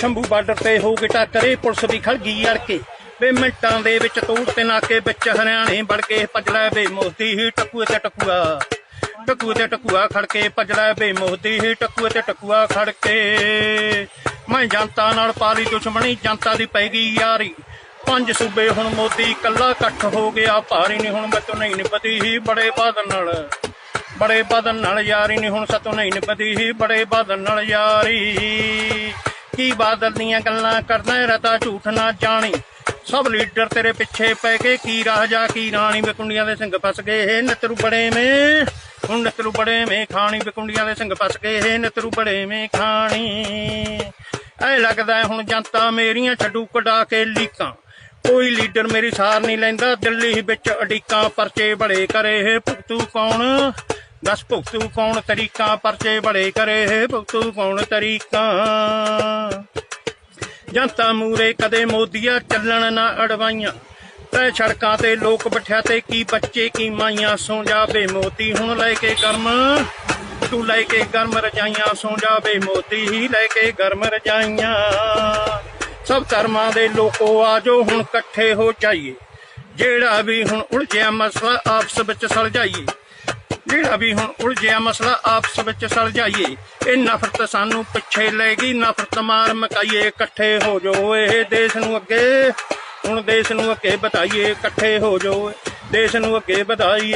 Shambhu border ਤੇ ਹੋ ਗਏ ਟੱਕਰੇ, ਪੁਲਿਸ ਵੀ ਖੜ ਗਈ ਅੜ ਕੇ ਵੇ ਮਿੰਟਾਂ ਦੇ ਵਿੱਚ ਤੋੜ ਤੇ ਨਾਕੇ ਵਿੱਚ ਹਰਿਆਣੇ ਵੜ ਕੇ ਭੱਜ ਵੇ ਮੋਦੀ ਹੀ ਟਕੂਏ ਤੇ ਟਕੂਆ। ਟਕੂਏ ਤੇ ਟਕੂਆ ਖੜ ਕੇ ਭੱਜ ਵੇ ਮੋਦੀ ਹੀ ਟਕੂਏ ਤੇ ਟਕੂਆ ਖੜ ਕੇ। ਮੈਂ ਜਨਤਾ ਨਾਲ ਪਾਲੀ ਦੁਸ਼ਮਣੀ, ਜਨਤਾ ਦੀ ਪੈ ਗਈ ਯਾਰੀ। ਪੰਜ ਸੂਬੇ ਹੁਣ ਮੋਦੀ ਕੱਲਾ ਇਕੱਠ ਹੋ ਗਿਆ, ਭਾਰੀ ਨਹੀਂ ਹੁਣ ਮੈਂ ਨਹੀਂ ਨਿਪਦੀ ਹੀ ਬੜੇ ਬਾਦਲ ਨਾਲ। ਬੜੇ ਬਾਦਲ ਨਾਲ ਯਾਰੀ ਨਹੀਂ ਹੁਣ ਸਤੋਂ ਨਹੀਂ ਨਿਪਦੀ ਹੀ ਬੜੇ ਬਾਦਲ ਨਾਲ ਯਾਰੀ। ਕੀ ਬਾਦਲ ਦੀਆਂ ਗੱਲਾਂ ਕਰਦਾ ਰਤਾ ਝੂਠ ਨਾ ਜਾਣੀ। ਸਭ ਲੀਡਰ ਤੇਰੇ ਪਿੱਛੇ ਪੈ ਕੇ ਕੀ ਰਾਜਾ ਕੀ ਰਾਣੀ ਵਿਕੁੰਡੀਆਂ ਦੇ ਸਿੰਘ ਫਸ ਗਏ। ਹੇ ਨਤਰੂ ਬੜੇ ਮੇ, ਹੁਣ ਨਤਰੂ ਬੜੇ ਮੇ, ਖਾਣੀ ਵਿਕੁੰਡੀਆਂ ਦੇ ਸਿੰਘ ਫਸ ਗਏ। ਹੇ ਨਤਰੂ ਬੜੇ ਮੇ, ਖਾਣੀ। ਐ ਲੱਗਦਾ ਹੁਣ ਜਨਤਾ ਮੇਰੀਆਂ ਛੱਡੂ ਕਢਾ ਕੇ ਲੀਕਾਂ। ਕੋਈ ਲੀਡਰ ਮੇਰੀ ਸਾਰ ਨਹੀਂ ਲੈਂਦਾ, ਦਿੱਲੀ ਵਿੱਚ ਅਡੀਕਾਂ ਪਰਚੇ ਬੜੇ ਕਰੇ। ਹੈ ਭੁਗਤੂ ਕੌਣ? ਦਸ ਭੁਗਤੂ ਕੌਣ ਤਰੀਕਾ, ਪਰਚੇ ਬੜੇ ਕਰੇ ਹੈ ਭੁਗਤੂ ਕੌਣ ਤਰੀਕਾਂ? ਜਨਤਾ ਮੂਰੇ ਕਦੇ ਮੋਦੀਆ ਚੱਲਣ ਨਾ ਅੜਵਾਈਆਂ। ਤੈ ਸੜਕਾਂ ਤੇ ਲੋਕ ਬਿਠਿਆ ਤੇ ਕੀ ਬੱਚੇ, ਕੀ ਮਾਈਆਂ, ਸੌ ਜਾਵੇ ਮੋਦੀ। ਹੁਣ ਲੈ ਕੇ ਗਰਮ, ਤੂੰ ਲੈ ਕੇ ਗਰਮ ਰਜਾਈਆਂ, ਸੌ ਜਾਵੇ ਮੋਦੀ, ਹੀ ਲੈ ਕੇ ਗਰਮ ਰਜਾਈਆਂ। ਸਭ ਧਰਮਾਂ ਦੇ ਲੋਕੋ ਆਜੋ, ਹੁਣ ਇਕੱਠੇ ਹੋ ਜਾਈਏ। ਜਿਹੜਾ ਵੀ ਹੁਣ ਉਲਝਿਆ, ਮਸਲਾ ਆਪਸ ਵਿੱਚ ਸੁਲਝਾਈਏ। ਜਿਹੜਾ ਵੀ ਹੁਣ ਉਲਝਿਆ ਮਸਲਾ ਆਪਸ ਵਿੱਚ ਸੁਲਝਾਈਏ ਇਹ ਨਫ਼ਰਤ ਸਾਨੂੰ ਪਿੱਛੇ ਲੈ ਗਈ ਨਫ਼ਰਤ ਮਾਰ ਮਕਾਈਏ ਇਕੱਠੇ ਹੋ ਜਾਓ ਇਹ ਦੇਸ਼ ਨੂੰ ਅੱਗੇ। ਹੁਣ ਦੇਸ਼ ਨੂੰ ਅੱਗੇ ਵਧਾਈਏ, ਇਕੱਠੇ ਹੋ ਜਾਓ, ਦੇਸ਼ ਨੂੰ ਅੱਗੇ ਵਧਾਈਏ।